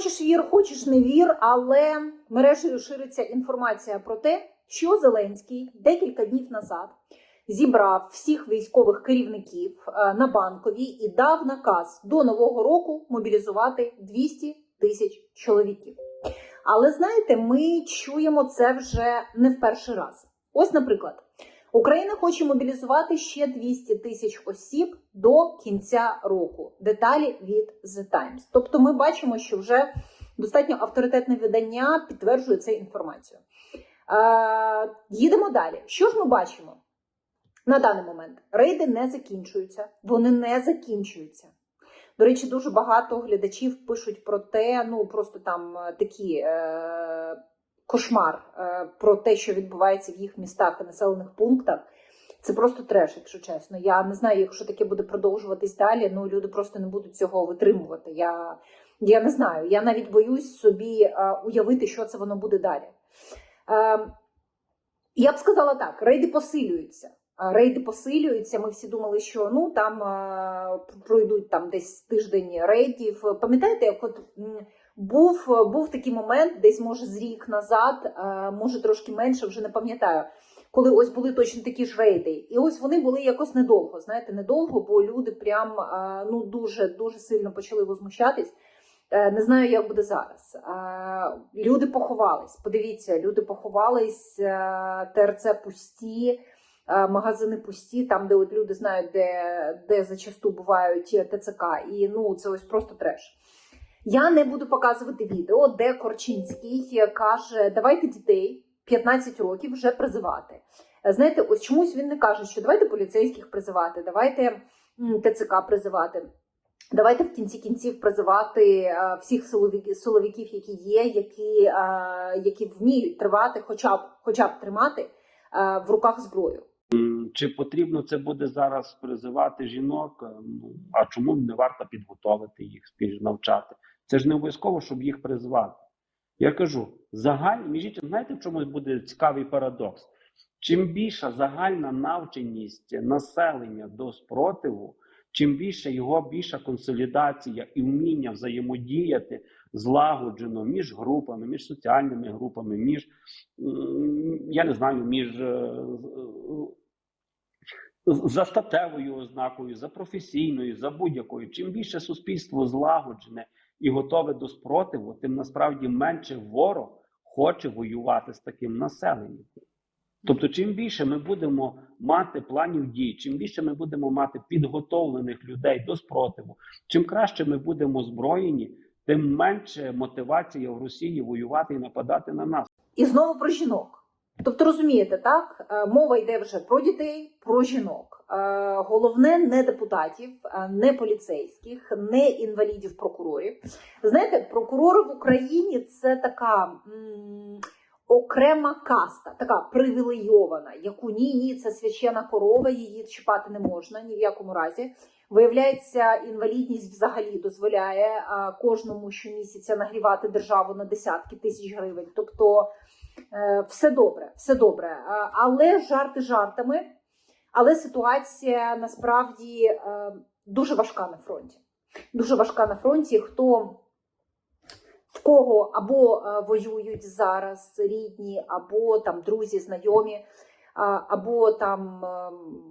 Хочеш вір, хочеш не вір, але мережею шириться інформація про те, що Зеленський декілька днів назад зібрав всіх військових керівників е, на банковій і дав наказ до нового року мобілізувати 200 тисяч чоловіків. Але знаєте, ми чуємо це вже не в перший раз. Ось, наприклад, Україна хоче мобілізувати ще 200 тисяч осіб до кінця року. Деталі від The Times. Тобто, ми бачимо, що вже достатньо авторитетне видання підтверджує цю інформацію. Е, їдемо далі. Що ж ми бачимо? На даний момент рейди не закінчуються, вони не закінчуються. До речі, дуже багато глядачів пишуть про те, ну просто там е, такі е, кошмар е, про те, що відбувається в їх містах і населених пунктах. Це просто треш, якщо чесно. Я не знаю, якщо таке буде продовжуватись далі. Ну люди просто не будуть цього витримувати. Я, я не знаю. Я навіть боюсь собі е, уявити, що це воно буде далі. Е, я б сказала так: рейди посилюються. Рейди посилюються. Ми всі думали, що ну там пройдуть там десь тиждень рейдів. Пам'ятаєте, як от був, був такий момент, десь може з рік назад, е, може трошки менше, вже не пам'ятаю. Коли ось були точно такі ж рейди, і ось вони були якось недовго. Знаєте, недовго, бо люди прям е, ну дуже дуже сильно почали возмущатись. Е, Не знаю, як буде зараз. Люди поховались. Подивіться, люди поховались, ТРЦ пусті, магазини пусті, там, де от люди знають, де, де зачасту бувають ТЦК. І ну це ось просто треш. Я не буду показувати відео, де Корчинський каже: давайте дітей 15 років вже призивати. Е, Знаєте, ось чомусь він не каже, що давайте поліцейських призивати, давайте ТЦК призивати. Давайте в кінці кінців призивати е, всіх силовиків, які є, які, е, які вміють тривати, хоча б хоча б тримати е, в руках зброю. Чи потрібно це буде зараз призивати жінок? Е, Ну а чому не варто підготовити їх, спіж навчати? Це ж не обов'язково, щоб їх призвати. Я кажу, загальні між іншим, знаєте, в чому буде цікавий парадокс? Чим більша загальна навченість населення до спротиву, чим більше його більша консолідація і вміння взаємодіяти злагоджено між групами, між соціальними групами, між я не знаю, між е, за статевою ознакою, за професійною, за будь-якою. Чим більше суспільство злагоджене і готове до спротиву, тим насправді менше ворог хоче воювати з таким населенням. Тобто, чим більше ми будемо мати планів дій, чим більше ми будемо мати підготовлених людей до спротиву, чим краще ми будемо зброєні, тим менше мотивація в Росії воювати і нападати на нас. І знову про жінок. Тобто, розумієте, так Е, мова йде вже про дітей, про жінок. Е, Головне не депутатів, е, не поліцейських, не інвалідів, прокурорів. Знаєте, прокурори в Україні це така м, окрема каста, така привілейована, яку ні, ні, це священа корова, її чіпати не можна ні в якому разі. Виявляється, інвалідність взагалі дозволяє кожному щомісяця нагрівати державу на десятки тисяч гривень. Тобто все добре, все добре. Е, Але жарти жартами. Але ситуація насправді е, дуже важка на фронті. Дуже важка на фронті. Хто в кого або е, воюють зараз рідні, або там друзі, знайомі, або там ем,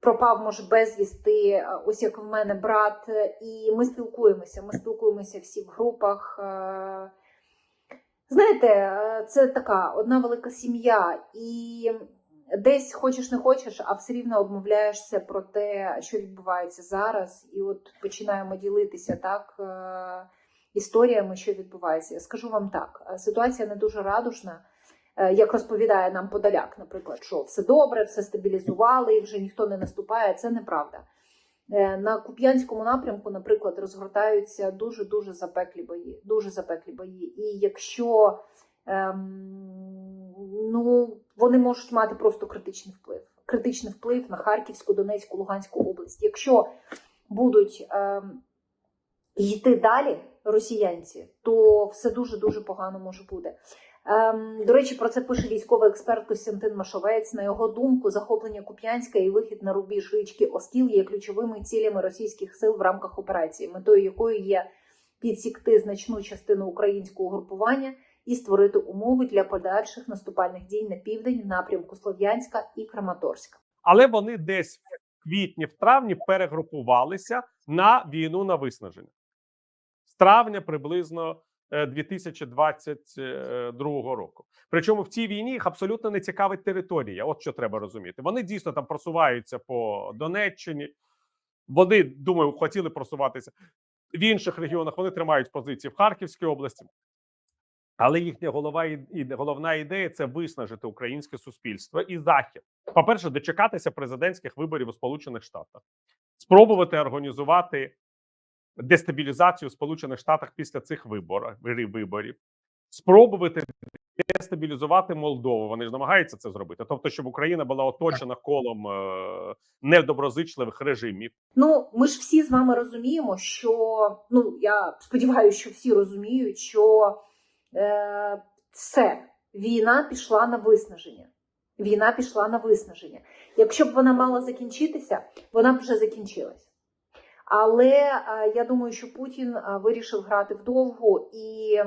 пропав, може, безвісти, е, ось як в мене брат, е, і ми спілкуємося. Ми спілкуємося всі в групах. Знаєте, е, це така одна велика сім'я, і десь хочеш не хочеш, а все рівно обмовляєшся про те, що відбувається зараз, і от починаємо ділитися так е, історіями, що відбувається. Я скажу вам так: е, ситуація не дуже радужна. Як розповідає нам Подоляк, наприклад, що все добре, все стабілізували, і вже ніхто не наступає. Це неправда. Е, На Куп'янському напрямку, наприклад, розгортаються дуже дуже запеклі бої. Дуже запеклі бої. І якщо ем, ну, вони можуть мати просто критичний вплив, критичний вплив на Харківську, Донецьку, Луганську область. Якщо будуть ем, йти далі росіянці, то все дуже дуже погано може бути. Ем, до речі, про це пише військовий експерт Костянтин Машовець. На його думку, захоплення Куп'янська і вихід на рубіж річки Оскіл є ключовими цілями російських сил в рамках операції, метою якої є підсікти значну частину українського групування і створити умови для подальших наступальних дій на південь напрямку Слов'янська і Краматорська. Але вони десь в квітні, в травні перегрупувалися на війну на виснаження з травня приблизно 2022 року. Причому в цій війні їх абсолютно не цікавить територія. От що треба розуміти. Вони дійсно там просуваються по Донеччині. Вони думаю, хотіли просуватися в інших регіонах. Вони тримають позиції в Харківській області. Але їхня голова і головна ідея це виснажити українське суспільство і захід. По-перше, дочекатися президентських виборів у Сполучених Штатах, спробувати організувати дестабілізацію в Сполучених Штатах після цих виборів, виборів, спробувати дестабілізувати Молдову. Вони ж намагаються це зробити. Тобто, щоб Україна була оточена колом е- недоброзичливих режимів. Ну, ми ж всі з вами розуміємо, що ну я сподіваюся, що всі розуміють, що е, все, війна пішла на виснаження. Війна пішла на виснаження. Якщо б вона мала закінчитися, вона б вже закінчилась. Але е, я думаю, що Путін е, вирішив грати вдовго і.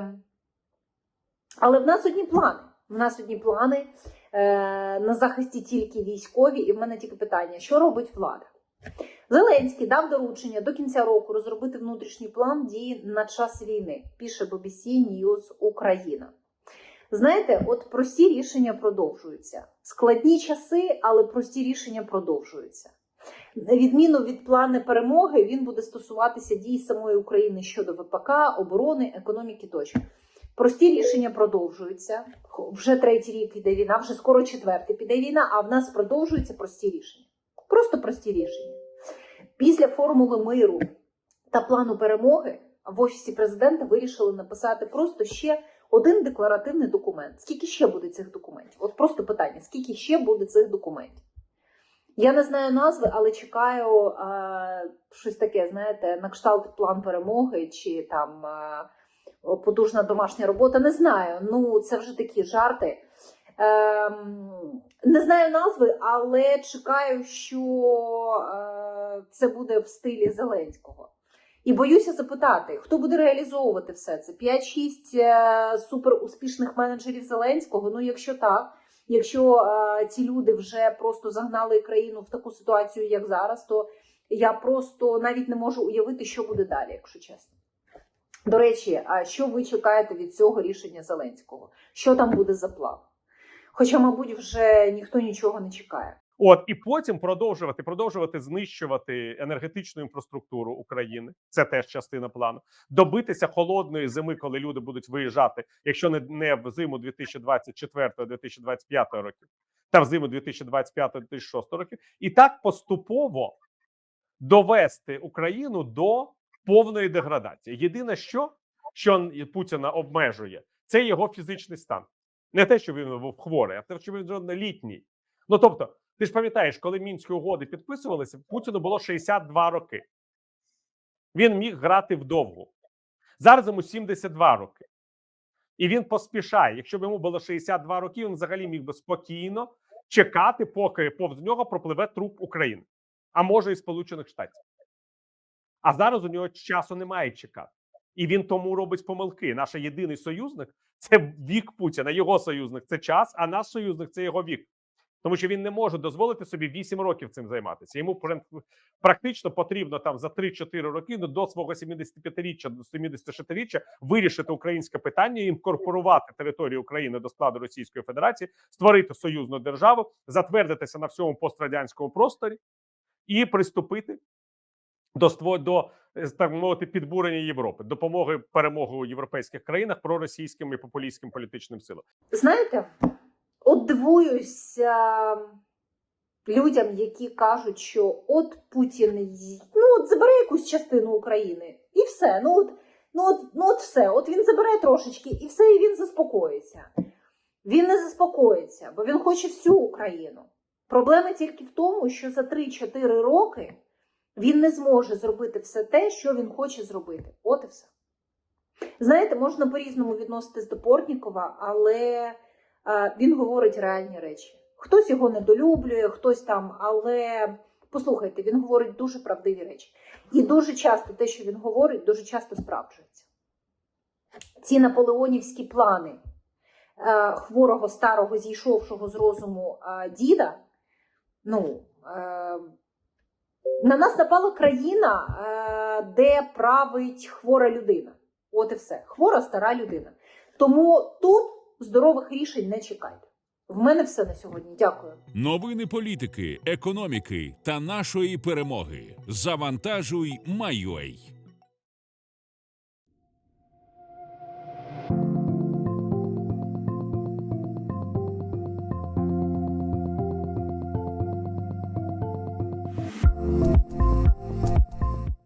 Але в нас одні плани. В нас одні плани е, на захисті тільки військові, і в мене тільки питання: що робить влада? Зеленський дав доручення до кінця року розробити внутрішній план дії на час війни. Пише BBC News Україна. Знаєте, от прості рішення продовжуються. Складні часи, але прості рішення продовжуються. На відміну від плану перемоги, він буде стосуватися дій самої України щодо ВПК, оборони, економіки тощо. Прості рішення продовжуються. Вже третій рік іде війна, вже скоро четвертий піде війна, а в нас продовжуються прості рішення. Просто прості рішення. Після формули миру та плану перемоги в офісі президента вирішили написати просто ще один декларативний документ. Скільки ще буде цих документів? От просто питання: скільки ще буде цих документів? Я не знаю назви, але чекаю а, щось таке, знаєте, на кшталт план перемоги чи там а, потужна домашня робота. Не знаю. Ну, це вже такі жарти. Ем, не знаю назви, але чекаю, що е, це буде в стилі Зеленського. І боюся запитати, хто буде реалізовувати все це? 5-6 е, суперуспішних менеджерів Зеленського. Ну, якщо так, якщо е, ці люди вже просто загнали країну в таку ситуацію, як зараз, то я просто навіть не можу уявити, що буде далі, якщо чесно. До речі, а що ви чекаєте від цього рішення Зеленського? Що там буде за план? Хоча, мабуть, вже ніхто нічого не чекає. От і потім продовжувати продовжувати знищувати енергетичну інфраструктуру України. Це теж частина плану. Добитися холодної зими, коли люди будуть виїжджати, якщо не, не в зиму 2024-2025 років, та в зиму 2025-2026 років, і так поступово довести Україну до повної деградації. Єдине, що що Путіна обмежує, це його фізичний стан. Не те, що він був хворий, а те, що він літній. Ну тобто, ти ж пам'ятаєш, коли мінські угоди підписувалися, Путіну було 62 роки. Він міг грати вдовгу. Зараз йому 72 роки. І він поспішає. Якщо б йому було 62 роки, він взагалі міг би спокійно чекати, поки повз нього пропливе труп України, а може і Сполучених Штатів. А зараз у нього часу немає чекати. І він тому робить помилки. Наш єдиний союзник це вік Путіна, його союзник це час, а наш союзник це його вік. Тому що він не може дозволити собі 8 років цим займатися. Йому практично потрібно там за 3-4 роки ну, до свого 75-річчя, до 76-річчя вирішити українське питання, інкорпорувати територію України до складу Російської Федерації, створити союзну державу, затвердитися на всьому пострадянському просторі і приступити до до е, так мовити підбурення Європи, допомоги перемоги у європейських країнах проросійським і популістським політичним силам. Знаєте, от дивуюся людям, які кажуть, що от Путін ну от забере якусь частину України, і все. Ну от, ну от, ну от все. От він забере трошечки, і все, і він заспокоїться. Він не заспокоїться, бо він хоче всю Україну. Проблема тільки в тому, що за 3-4 роки він не зможе зробити все те, що він хоче зробити. От і все. Знаєте, можна по-різному відноситись до Портнікова, але він говорить реальні речі. Хтось його недолюблює, хтось там, але послухайте, він говорить дуже правдиві речі. І дуже часто те, що він говорить, дуже часто справджується. ці наполеонівські плани е, хворого, старого, зійшовшого з розуму е, діда. Ну, е, на нас напала країна, де править хвора людина. От і все. Хвора стара людина. Тому тут здорових рішень не чекайте. В мене все на сьогодні. Дякую. Новини політики, економіки та нашої перемоги. Завантажуй, Майой.